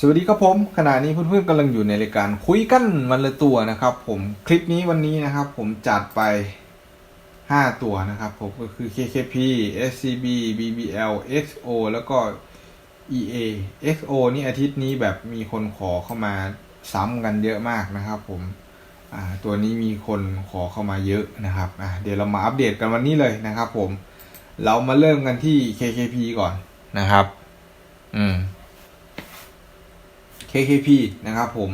สวัสดีครับผมขณะนี้เพื่อนๆกำลังอยู่ในรายการคุยกันวันละตัวนะครับ ผมคลิปนี้วันนี้นะครับ ผมจัดไป 5 ตัวนะครับ ผมก็คือ KKP SCB BBL XO แล้วก็ EA XO นี่อาทิตย์นี้แบบมีคนขอเข้ามาซ้ำกันเยอะมากนะครับ ผมตัวนี้มีคนขอเข้ามาเยอะนะครับเดี๋ยวเรามาอัปเดตกันวันนี้เลยนะครับ ผม เรามาเริ่มกันที่ KKP ก่อนนะครับ อืม KKP นะครับผม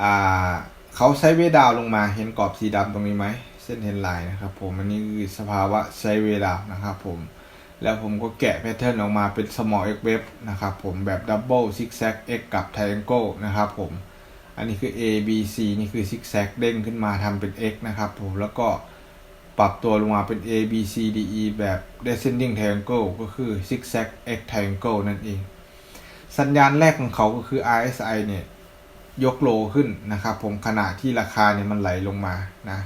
อ่าเขาใช้เวดาวลงมาเห็นกรอบสีดำตรงนี้ไหมเส้นเทนไลน์นะครับผมอันนี้คือสภาวะไซเวดาวนะครับผมแล้วผมก็แกะแพทเทิร์นออกมาเป็น small x wave นะครับผมแบบ double zigzag x กับ triangle นะครับผมอันนี้คือ A B C นี่คือ zigzag เด้งขึ้นมาทำเป็น x นะครับผมแล้วก็ปรับตัวลงมาเป็น A B C D E แบบ descending triangle ก็คือ zigzag x triangle นั่นเอง สัญญาณแรกของเขาก็คือ RSI เนี่ยยกโลขึ้นนะครับผมขณะที่ราคาเนี่ยมันไหลลงมานะ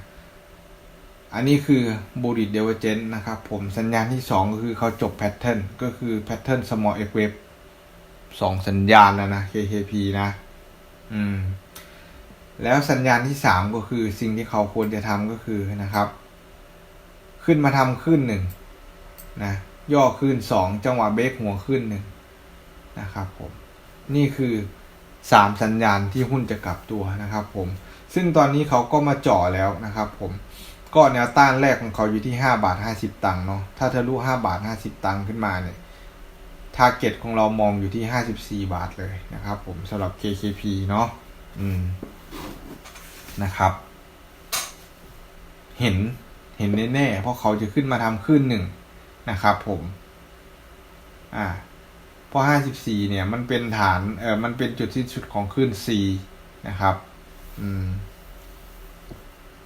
อันนี้คือบูริ d เดเวเจนนะครับผมสัญญาณที่ 2 ก็คือเขาจบแพทเทิร์นก็คือแพทเทิร์น small x wave สองสัญญาณแล้วนะ KKP นะ อืม แล้วสัญญาณที่ 3 ก็คือสิ่งที่เขาควรจะทำก็คือนะครับ ขึ้นมาทำขึ้นหนึ่งนะย่อขึ้น2จังหวะเบรกหัวขึ้นหนึ่ง นะครับผมนี่คือสามสัญญาณที่หุ้นจะกลับตัวนะครับผมซึ่งตอนนี้เขาก็มาจ่อแล้วนะครับผมก็แนวต้านแรกของเขาอยู่ที่ 5 บาท 50 ตังค์เนาะถ้าทะลุ5บาท 50 ตังค์ขึ้นมาเนี่ยทาร์เก็ตของเรามองอยู่ที่ 54 บาทเลยนะครับผมสำหรับ KKP เนาะอืมนะครับ เห็นเห็นแน่ๆเพราะเขาจะขึ้นมาทำขึ้นหนึ่งนะครับผม อ่า เพราะ 54 เนี่ย มันเป็นฐานเออมันเป็นจุดสิ้นสุดของคลื่น C นะครับ อืม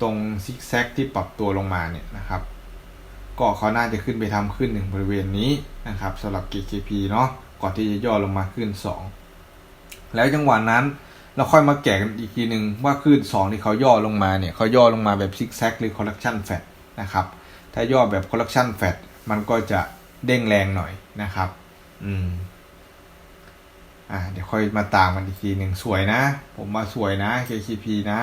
ตรงซิกแซกที่ปรับตัวลงมาเนี่ยนะครับ ก็เขาน่าจะขึ้นไปทำขึ้นหนึ่งบริเวณนี้นะครับสำหรับ KKP เนาะก่อนที่จะย่อลงมาขึ้น 2 แล้วจังหวะนั้นเราค่อยมาแกะกันอีกทีหนึ่งว่าขึ้น 2 ที่เขาย่อลงมาเนี่ยเขาย่อลงมาแบบซิกแซกหรือ correction fat นะครับ ถ้าย่อแบบ correction fat มันก็จะเด้งแรงหน่อยนะครับ อืม อ่าเดี๋ยวค่อยมาตามกันอีกทีหนึ่งสวยนะ ผมมาสวยนะ KCP นะ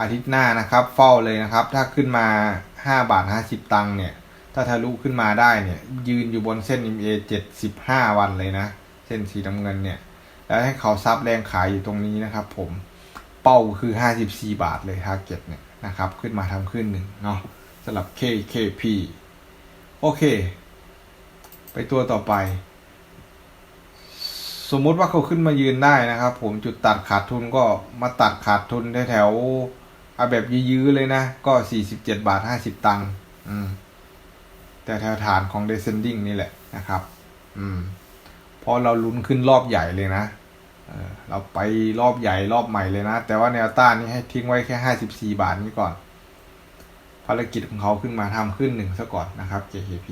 อาทิตย์หน้านะครับ เฝ้าเลยนะครับ ถ้าขึ้นมา 5 บาท 50 ตังค์เนี่ย ถ้าทะลุขึ้นมาได้เนี่ย ยืนอยู่บนเส้น MA 75 วันเลยนะ เส้นสีน้ำเงินเนี่ย แล้วให้เขาซับแรงขายอยู่ตรงนี้นะครับ ผมเป้าคือ 54 บาทเลยทาร์เก็ตเนี่ยนะครับ ขึ้นมาทำขึ้นหนึ่งเนาะสำหรับ KKP โอเค ไปตัวต่อไป สมมุติว่าเขาขึ้นมายืนได้นะครับ ผมจุดตัดขาดทุนก็มาตัดขาดทุนแถวเอาแบบยื้อๆเลยนะ ก็47บาท50ตังค์แต่แถวฐานของ descending นี่แหละนะครับ อืมเพราะเราลุ้นขึ้นรอบใหญ่เลยนะเเราไปรอบใหญ่รอบใหม่เลยนะ แต่ว่าแนวต้านนี่ให้ทิ้งไว้แค่54บาทนี้ก่อน ภารกิจของเขาขึ้นมาทำขึ้นหนึ่งซะก่อนนะครับ JKP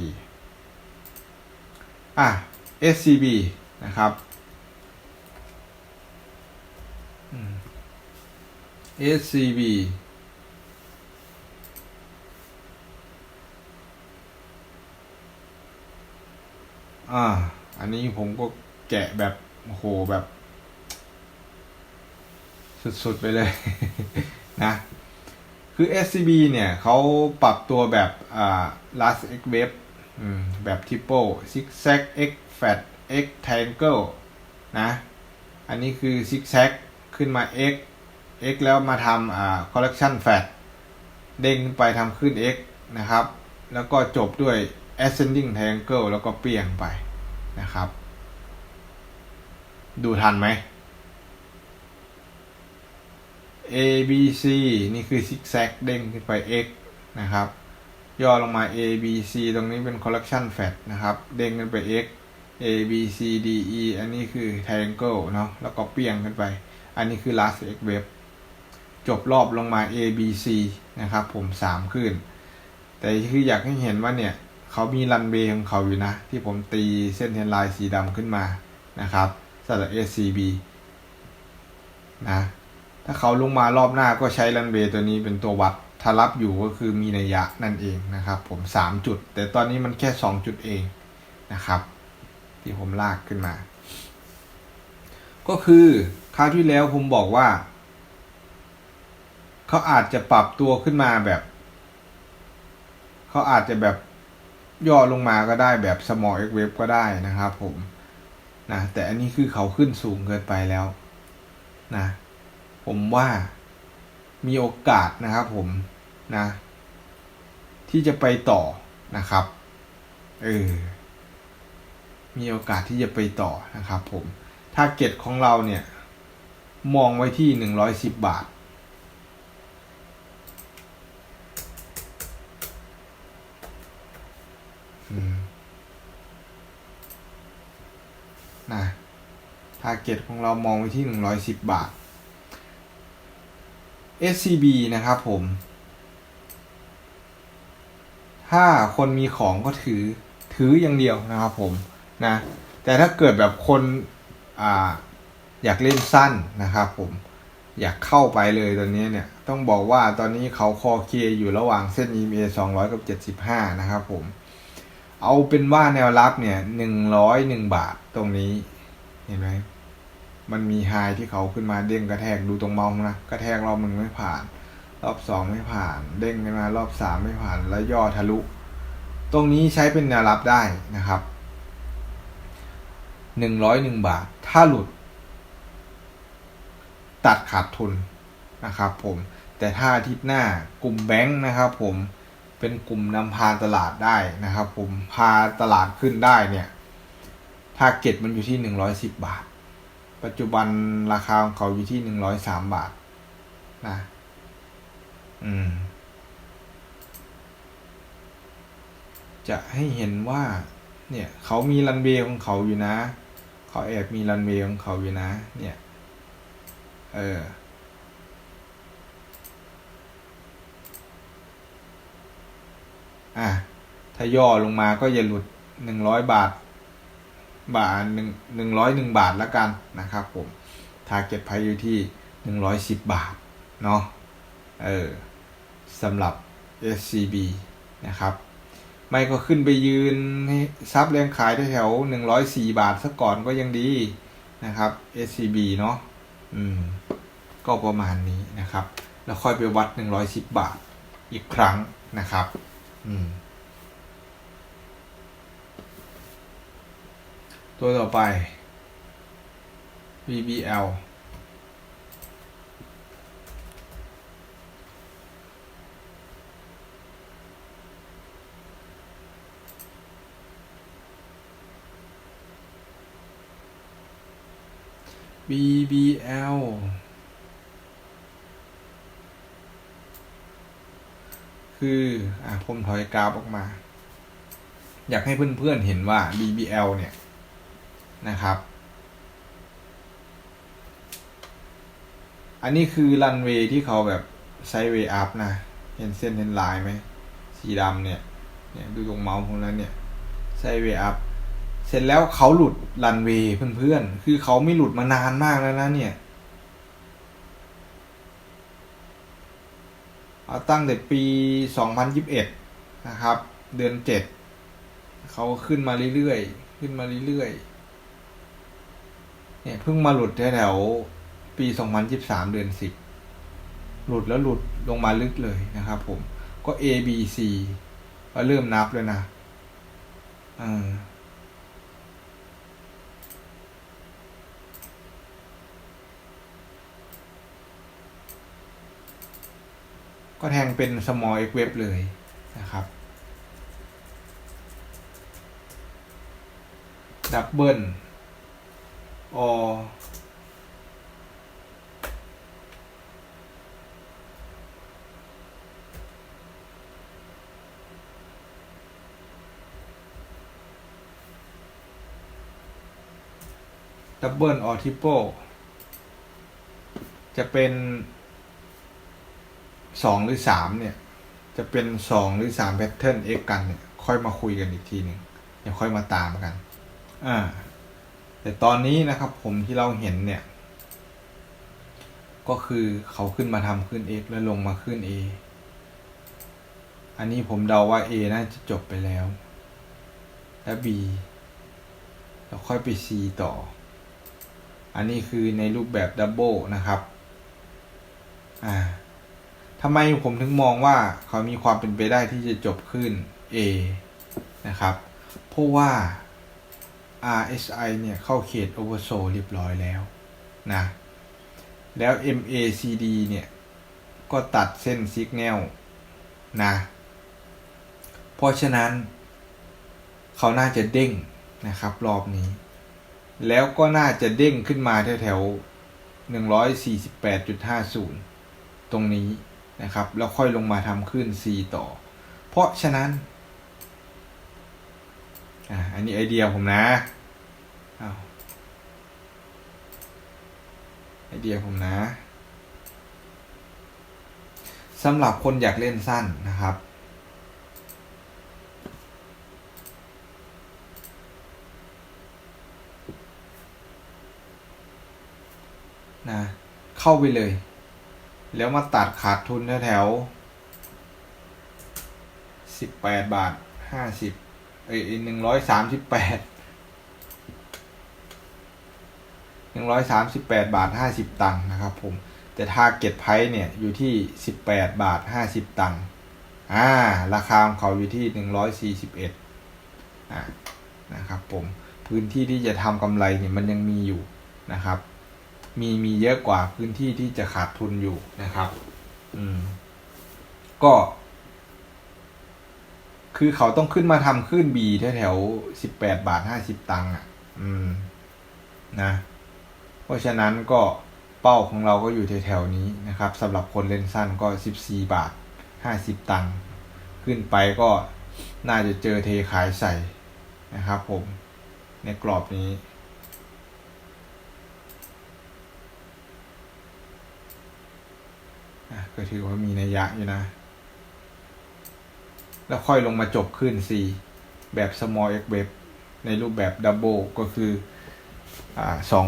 อะ SCB นะครับ SCB อ่า อันนี้ผมก็แกะแบบโหแบบ สุด ๆ ไปเลย นะ คือ SCB เนี่ยเขาปรับตัวแบบอ่า last x wave อืมแบบ triple zigzag x fat x triangle นะ อันนี้คือ zigzag ขึ้นมา x x แล้วมาทำอ่า correction fat เด้งขึ้นไปทำขึ้น x นะครับ แล้วก็จบด้วย ascending triangle แล้วก็เปลี่ยงไปนะครับ ดูทันไหม A B C นี่คือ zigzag เด้งขึ้นไป x นะครับ ย่อลงมา A B C ตรงนี้เป็น correction fat นะครับ เด้งขึ้นไป x A B C D E อันนี้คือ triangle เนาะแล้วก็เปลี่ยงขึ้นไป อันนี้คือ last x wave จบรอบลงมา A B C นะครับผมสามขึ้น แต่คืออยากให้เห็นว่าเนี่ยเขามีรันเวย์ของเขาอยู่นะ ที่ผมตีเส้นเทนไลน์สีดำขึ้นมานะครับสำหรับ SCB นะ ถ้าเขาลงมารอบหน้าก็ใช้รันเวย์ตัวนี้เป็นตัววัด ถ้ารับอยู่ก็คือมีนัยยะนั่นเองนะครับ ผมสามจุด แต่ตอนนี้มันแค่สองจุดเองนะครับ ที่ผมลากขึ้นมา ก็คือ ราวที่แล้วผมบอกว่า เขาอาจจะปรับตัวขึ้นมาแบบเขาอาจจะแบบย่อลงมาก็ได้แบบ small x wave ก็ได้นะครับผมนะแต่อันนี้คือเขาขึ้นสูงเกินไปแล้วนะผมว่ามีโอกาสนะครับผมนะที่จะไปต่อนะครับเออมีโอกาสที่จะไปต่อนะครับผม ถ้าเก็ตของเราเนี่ย มองไว้ที่หนึ่งร้อยสิบบาท นะทาร์เก็ตของเรามองไว้ที่หนึ่งร้อยสิบบาท SCB นะครับผม ถ้าคนมีของก็ถือ ถืออย่างเดียวนะครับผม นะ แต่ถ้าเกิดแบบคน อ่า อยากเล่นสั้นนะครับผมอยากเข้าไปเลยตอนนี้เนี่ย ต้องบอกว่าตอนนี้เขาคอเคอยู่ระหว่างเส้น EMA 200 กับ 75 นะครับผม เอาเป็นว่าแนวรับเนี่ย 101 บาทตรงนี้ เห็นไหม มันมีไฮที่เขาขึ้นมาเด้งกระแทกดูตรงเมาส์นะ กระแทกรอบหนึ่งไม่ผ่าน รอบสองไม่ผ่าน เด้งขึ้นมารอบสามไม่ผ่าน แล้วย่อทะลุ ตรงนี้ใช้เป็นแนวรับได้นะครับหนึ่งร้อยหนึ่งบาท ถ้าหลุด ตัดขาดทุนนะครับผมแต่ถ้าอาทิตย์หน้ากลุ่มแบงค์นะครับผมเป็นกลุ่มนำพาตลาดได้นะครับ ผมพาตลาดขึ้นได้เนี่ยถ้าเก็ตมันอยู่ที่หนึ่งร้อยสิบบาท ปัจจุบันราคาของเขาอยู่ที่หนึ่งร้อยสามบาทนะอืม จะให้เห็นว่า เนี่ย เขามีรันเวย์ของเขาอยู่นะ เขาแอบมีรันเวย์ของเขาอยู่นะ เนี่ย เออ อะ ถ้าย่อลงมาก็อย่าหลุดหนึ่งร้อยบาท บาทหนึ่งหนึ่งร้อยหนึ่งบาทแล้วกันนะครับผม ทาร์เก็ตไพอยู่ที่หนึ่งร้อยสิบบาท เนาะ เออสำหรับ SCB นะครับ ไม่ก็ขึ้นไปยืนซับแรงขายแถวหนึ่งร้อยสี่บาทสักก่อนก็ยังดีนะครับ SCB เนาะ อืม ก็ประมาณนี้นะครับ แล้วค่อยไปวัดหนึ่งร้อยสิบบาทอีกครั้งนะครับ อืม ตัวต่อไป VBL BBL คืออะผมถอยกราฟออกมา อยากให้เพื่อนๆเห็นว่า BBL เนี่ยนะครับ อันนี้คือรันเวย์ที่เขาแบบไซด์เวย์อัพนะ เห็นเส้นเห็นลายไหม สีดำเนี่ย เนี่ยดูตรงเมาส์ผมแล้วเนี่ยไซด์เวย์อัพ เสร็จแล้วเขาหลุดรันเวย์เพื่อนๆ คือเขาไม่หลุดมานานมากแล้วนะเนี่ยเอาตั้งแต่ปี 2021 นะครับ เดือน 7 เขาขึ้นมาเรื่อยๆ ขึ้นมาเรื่อยๆ เนี่ยเพิ่งมาหลุดแถวๆปี 2023 เดือน 10 หลุดแล้วหลุดลงมาลึกเลยนะครับผม ก็ A B C ก็เริ่มนับเลยนะอ่า ก็แทงเป็น small x wave เลยนะครับดับเบิลอดับเบิลออทิโปจะเป็น สองหรือสามเนี่ย จะเป็นสองหรือสามแพทเทิร์น x กันเนี่ยค่อยมาคุยกันอีกทีหนึ่งเดี๋ยวค่อยมาตามกันอ่าแต่ตอนนี้นะครับผมที่เราเห็นเนี่ย ก็คือเขาขึ้นมาทำขึ้น x แล้วลงมาขึ้น a อันนี้ผมเดาว่า a น่าจะจบไปแล้ว และ b แล้วค่อยไป c ต่อ อันนี้คือในรูปแบบดับเบิลนะครับ อ่า ทำไมผมถึงมองว่าเขามีความเป็นไปได้ที่จะจบขึ้น A นะครับ เพราะว่า RSI เนี่ยเข้าเขต Oversold เรียบร้อยแล้วนะแล้ว MACD เนี่ย ก็ตัดเส้นสัญญาณนะ เพราะฉะนั้น เขาน่าจะเด้งนะครับ รอบนี้ แล้วก็น่าจะเด้งขึ้นมาแถวๆ148.50 ตรงนี้ นะครับ แล้วค่อยลงมาทำขึ้น C ต่อ เพราะฉะนั้นอ่าอันนี้ไอเดียผมนะไอเดียผมนะสำหรับคนอยากเล่นสั้นนะครับ นะ เข้าไปเลย แล้วมาตัดขาดทุนแถวๆสิบแปดบาทห้าสิบเอ้ยหนึ่งร้อยสามสิบแปดหนึ่งร้อยสามสิบแปดบาทห้าสิบตังค์นะครับผม แต่ถ้าเก็ตไพเนี่ยอยู่ที่สิบแปดบาทห้าสิบตังค์อ่า ราคาของเขาอยู่ที่หนึ่งร้อยสี่สิบเอ็ดอ่านะครับผม พื้นที่ที่จะทำกำไรเนี่ยมันยังมีอยู่นะครับ มีมีเยอะกว่าพื้นที่ที่จะขาดทุนอยู่นะครับ อืม ก็ คือเขาต้องขึ้นมาทำขึ้นบีแถวแถวสิบแปดบาทห้าสิบตังค์อะ อืม นะ เพราะฉะนั้นก็เป้าของเราก็อยู่แถวๆนี้นะครับสำหรับคนเล่นสั้นก็สิบสี่บาทห้าสิบตังค์ขึ้นไปก็น่าจะเจอเทขายใส่นะครับผม ในกรอบนี้ อะ ก็ถือว่ามีนัยยะอยู่นะ แล้วค่อยลงมาจบขึ้น C แบบ small x wave ในรูปแบบ double ก็คืออ่าสอง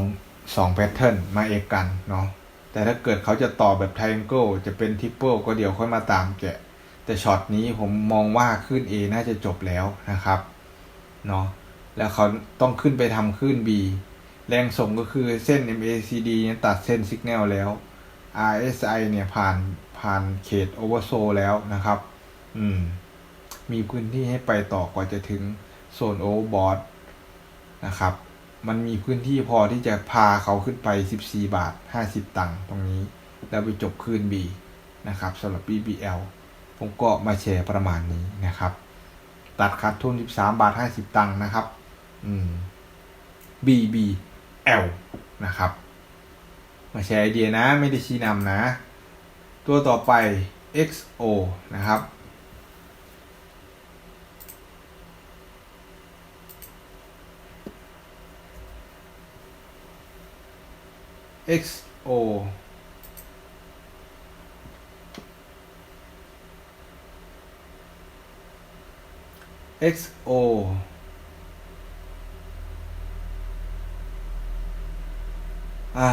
สองแพทเทิร์นมาเอกกันเนาะแต่ถ้าเกิดเขาจะต่อแบบ triangle จะเป็น triple ก็เดี๋ยวค่อยมาตามแกะ แต่ช็อตนี้ผมมองว่าขึ้น A น่าจะจบแล้วนะครับเนาะแล้วเขาต้องขึ้นไปทำขึ้น B แรงส่งก็คือเส้น MACD นี่ตัดเส้นสัญญาณแล้ว RSI เนี่ยผ่านผ่านเขต Oversold แล้วนะครับ อืม มีพื้นที่ให้ไปต่อกว่าจะถึงโซน Overbought นะครับ มันมีพื้นที่พอที่จะพาเขาขึ้นไป 14 บาท 50 ตังค์ตรงนี้ แล้วไปจบคืน B นะครับสำหรับ BBL ผมก็มาแชร์ประมาณนี้นะครับ ตัดขาดทุน 13 บาท 50 ตังค์นะครับ อืม BBL นะครับ มาแชร์ไอเดียนะไม่ได้ชี้นำนะ ตัวต่อไป XO นะครับ XO เ XO อ่า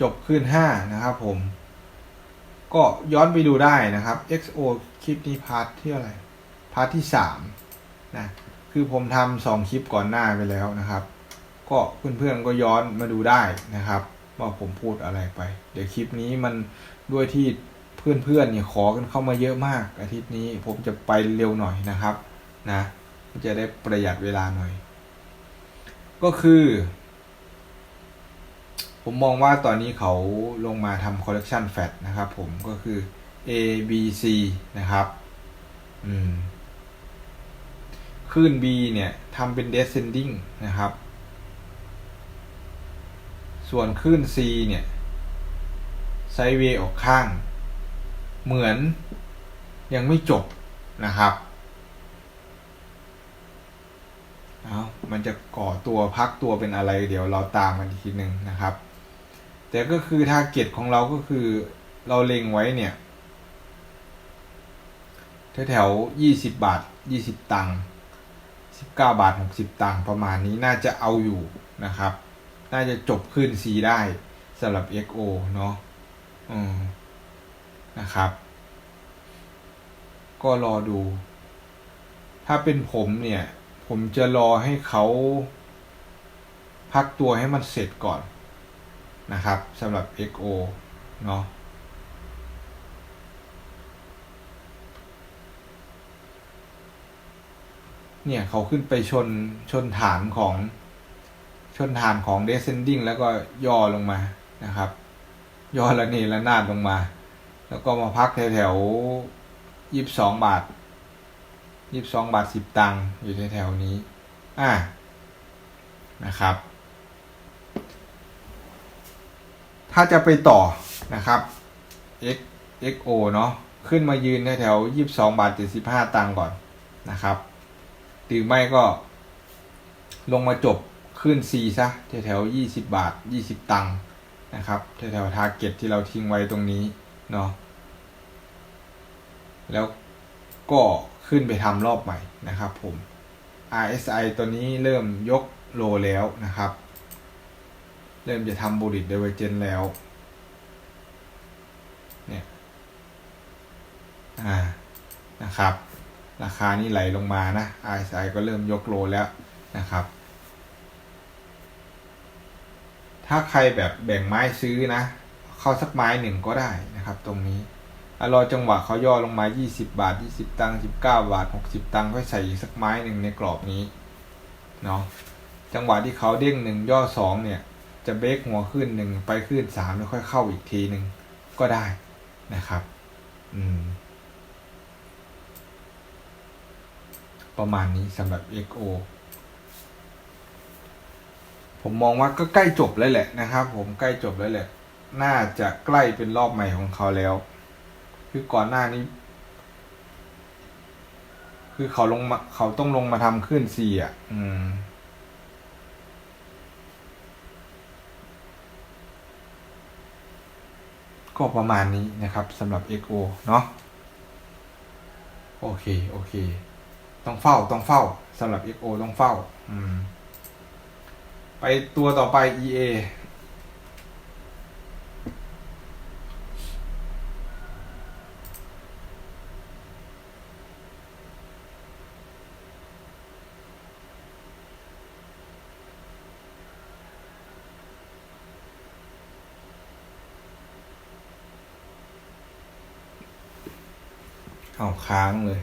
จบขึ้น 5 นะครับผม ก็ย้อนไปดูได้นะครับ XO คลิปนี้พาร์ทที่อะไร พาร์ทที่3นะ คือผมทำสองคลิปก่อนหน้าไปแล้วนะครับ ก็เพื่อนๆก็ย้อนมาดูได้นะครับว่าผมพูดอะไรไป เดี๋ยวคลิปนี้มันด้วยที่เพื่อนๆเนี่ยขอกันเข้ามาเยอะมาก อาทิตย์นี้ผมจะไปเร็วหน่อยนะครับนะจะได้ประหยัดเวลาหน่อย ก็คือ ผมมองว่าตอนนี้เขาลงมาทำคอลเล t ชันแฟตนะครับผมก็คือ A B C นะครับ อืมคลื่น B เนี่ยทำเป็น descending นะครับ ส่วนคลื่น C เนี่ยไซเวย์ออกข้าง เหมือนยังไม่จบนะครับเอามันจะก่อตัวพักตัวเป็นอะไร เดี๋ยวเราตามกันอีกทีหนึ่งนะครับ แต่ก็คือทาร์เก็ตของเราก็คือเราเล็งไว้เนี่ยแถวๆยี่สิบบาทยี่สิบตังค์สิบเก้าบาทหกสิบตังค์ประมาณนี้น่าจะเอาอยู่นะครับ น่าจะจบขึ้น C ได้สำหรับ XO เนาะอืมนะครับ ก็รอดู ถ้าเป็นผมเนี่ย ผมจะรอให้เขาพักตัวให้มันเสร็จก่อน นะครับสำหรับ XO เนาะเนี่ยเขาขึ้นไปชนชนฐานของชนฐานของ descending แล้วก็ย่อลงมานะครับ ย่อละเนระนาดลงมา แล้วก็มาพักแถวๆยี่สิบสองบาทยี่สิบสองบาทสิบตังค์อยู่แถวๆนี้ อ่านะครับ ถ้าจะไปต่อนะครับ x xo เนาะขึ้นมายืนแถวยี่สิบสองบาทเจ็ดสิบห้าตังก่อนนะครับหรือไม่ก็ลงมาจบขึ้น C ซะแถวๆยี่สิบาทยี่สิบตังค์นะครับแถวๆทาร์เก็ตที่เราทิ้งไว้ตรงนี้เนาะแล้วก็ขึ้นไปทำรอบใหม่นะครับผม RSI ตัวนี้เริ่มยกโลแล้วนะครับ ริ่มจะทำบูริตเดเวเจนแล้ว เนี่ย อ่า นะครับ ราคานี้ไหลลงมานะ RSI ก็เริ่มยกโลแล้วนะครับ ถ้าใครแบบแบ่งไม้ซื้อนะ เข้าสักไม้หนึ่งก็ได้นะครับ ตรงนี้รอจังหวะเขาย่อลงมา 20 บาท 20 ตังค์ 19 บาท 60 ตังค์ค่อยใส่อีกสักไม้หนึ่งในกรอบนี้ เนาะ จังหวะที่เขาเด้งหนึ่งย่อสองเนี่ย จะเบรกหัวขึ้นหนึ่งไปขึ้นสามแล้วค่อยเข้าอีกทีหนึ่งก็ได้นะครับ อืม ประมาณนี้สำหรับ XO ผมมองว่าก็ใกล้จบแล้วแหละนะครับ ผมใกล้จบแล้วแหละ น่าจะใกล้เป็นรอบใหม่ของเขาแล้ว คือก่อนหน้านี้ คือเขาลงมาเขาต้องลงมาทำขึ้นสี่อะ อืม ก็ประมาณนี้นะครับสำหรับ XO เนาะโอเค โอเค ต้องเฝ้าต้องเฝ้าสำหรับ XO ต้องเฝ้า อืม ไปตัวต่อไป EA ค้างเลย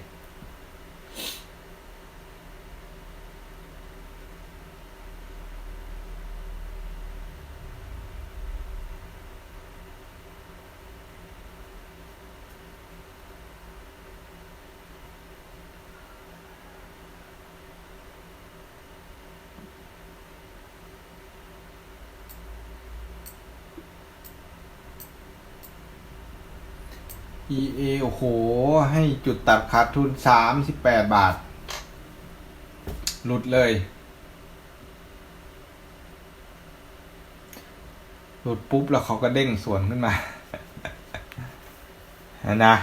EA โอ้โห ให้จุดตัดขาดทุนสามสิบแปดบาท หลุดเลย หลุดปุ๊บแล้วเขาก็เด้งสวนขึ้นมา นะ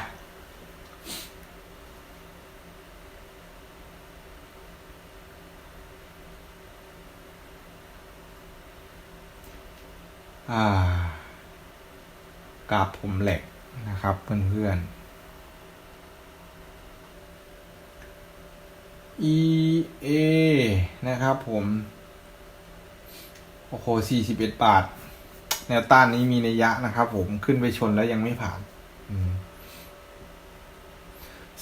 อ่ากราบผมแหลก นะครับเพื่อนๆ EA นะครับผม โอ้โห 41 บาท แนวต้านนี้มีนัยยะนะครับผมขึ้นไปชนแล้วยังไม่ผ่าน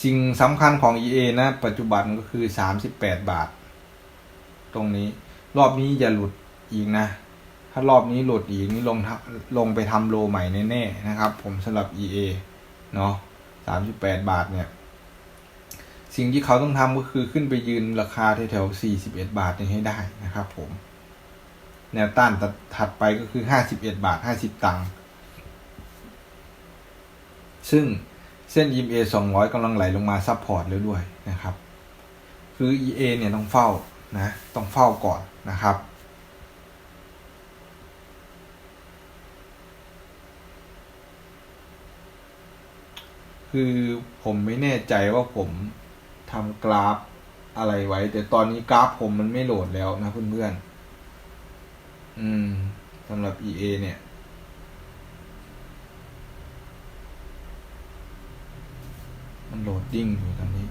สิ่งสำคัญของ EA นะ ปัจจุบันก็คือ 38 บาท ตรงนี้ รอบนี้อย่าหลุดอีกนะ ถ้ารอบนี้หลุดอีกนี่ลงลงไปทำโลใหม่แน่ๆนะครับ ผมสำหรับ EA เนาะ38บาทเนี่ย สิ่งที่เขาต้องทำก็คือขึ้นไปยืนราคาแถวๆ41บเอ็ดบาทนี้ให้ได้นะครับ ผม แนวต้านถัดไปก็คือ51บเอ็ดบาท50ตังค์ซึ่งเส้น EMA 200กำลังไหลลงมาซับพอร์ตแล้วด้วยนะครับ คือ EA เนี่ยต้องเฝ้านะ ต้องเฝ้าก่อนนะครับ คือผมไม่แน่ใจว่าผมทำกราฟอะไรไว้ แต่ตอนนี้กราฟผมมันไม่โหลดแล้วนะเพื่อนๆ อืมสำหรับ EA เนี่ย มันโหลดดิ้งอยู่ตอนนี้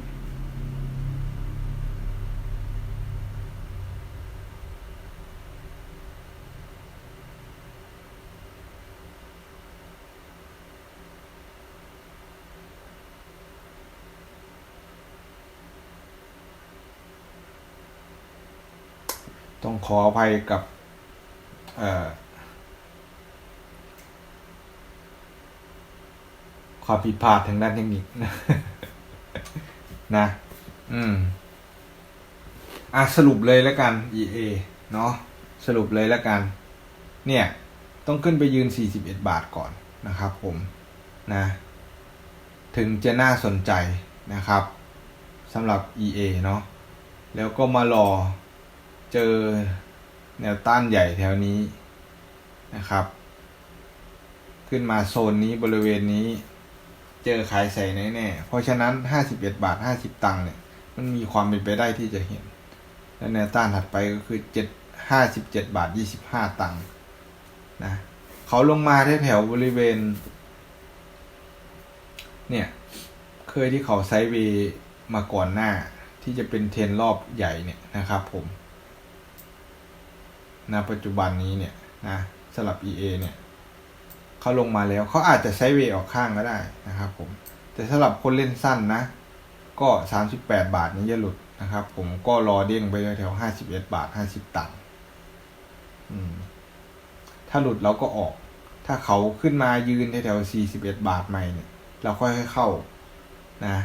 ต้องขออภัยกับความผิดพลาดทางด้านเทคนิคนะนะ อืม อะสรุปเลยแล้วกัน EA เนาะสรุปเลยแล้วกัน เนี่ย ต้องขึ้นไปยืน 41 บาทก่อนนะครับผมนะ ถึงจะน่าสนใจนะครับสำหรับ EA เนาะแล้วก็มารอ เจอแนวต้านใหญ่แถวนี้นะครับ ขึ้นมาโซนนี้บริเวณนี้ เจอขายใส่แน่ๆเพราะฉะนั้น 51 บาท 50 ตังค์เนี่ย มันมีความเป็นไปได้ที่จะเห็น และแนวต้านถัดไปก็คือ 7 57 บาท 25 ตังค์นะเขาลงมาแถวบริเวณ เนี่ย เคยที่เขาไซด์เวย์มาก่อนหน้าที่จะเป็นเทรนรอบใหญ่เนี่ยนะครับผม ณปัจจุบันนี้เนี่ยนะสลับ EA เนี่ยเขาลงมาแล้วเขาอาจจะไซด์เวออกข้างก็ได้นะครับผมแต่สำหรับคนเล่นสั้นนะ ก็ 38 บาทนี้จะหลุดนะครับ ผมก็รอเด้งไปแถวๆ51บเอ็ดบาท50ตังค์ถ้าหลุดเราก็ออก ถ้าเขาขึ้นมายืนแถวๆ41บาทใหม่เนี่ย เราค่อยๆเข้านะ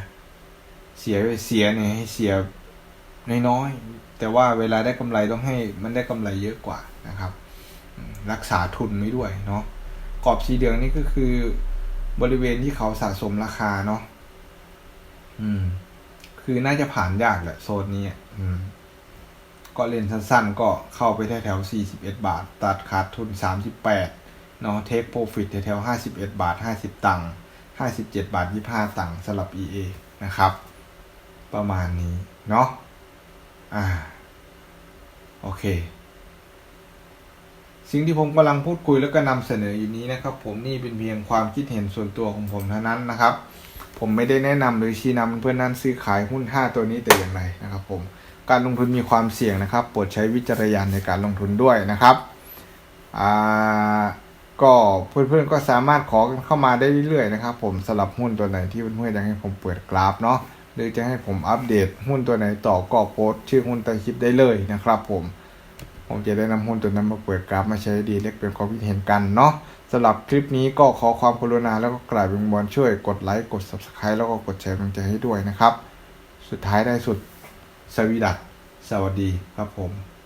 เสียเสียเนี่ยให้เสียน้อยๆ แต่ว่าเวลาได้กำไรต้องให้มันได้กำไรเยอะกว่านะครับ รักษาทุนไว้ด้วยเนาะกรอบสีเหลืองนี่ก็คือบริเวณที่เขาสะสมราคาเนาะอืม คือน่าจะผ่านยากแหละโซนนี้อืม ก็เล่นสั้นๆ ก็เข้าไปแถวๆ41 บาท ตัดขาดทุน 38เนาะเทคโปรฟิตแถวๆ51 บาท 50 ตังค์57 บาท 25 ตังค์สำหรับ EA นะครับ ประมาณนี้เนาะ อ่า โอเค สิ่งที่ผมกำลังพูดคุยแล้วก็นำเสนออยู่นี้นะครับ ผมนี่เป็นเพียงความคิดเห็นส่วนตัวของผมเท่านั้นนะครับ ผมไม่ได้แนะนำหรือชี้นำเพื่อนนั้นซื้อขายหุ้น 5 ตัวนี้แต่อย่างไรนะครับ ผม การลงทุนมีความเสี่ยงนะครับ โปรดใช้วิจารณญาณในการลงทุนด้วยนะครับ อ่าก็เพื่อนๆก็สามารถขอกันเข้ามาได้เรื่อยๆนะครับ ผมสำหรับหุ้นตัวไหนที่เพื่อนๆอยากให้ผมเปิดกราฟเนาะ หรือจะให้ผมอัปเดตหุ้นตัวไหนต่อก็โพสชื่อหุ้นใต้คลิปได้เลยนะครับผม ผมจะได้นำหุ้นตัวนั้นมาเปิดกราฟมาใช้ดีเล็กเป็นความคิดเห็นกันเนาะสำหรับคลิปนี้ก็ขอความกรุณาแล้วก็กราบวิงบอลช่วยกดไลค์กด subscribe แล้วก็กดแชร์กำลังใจให้ด้วยนะครับ สุดท้ายได้สุดสวีดัตสวัสดีครับผม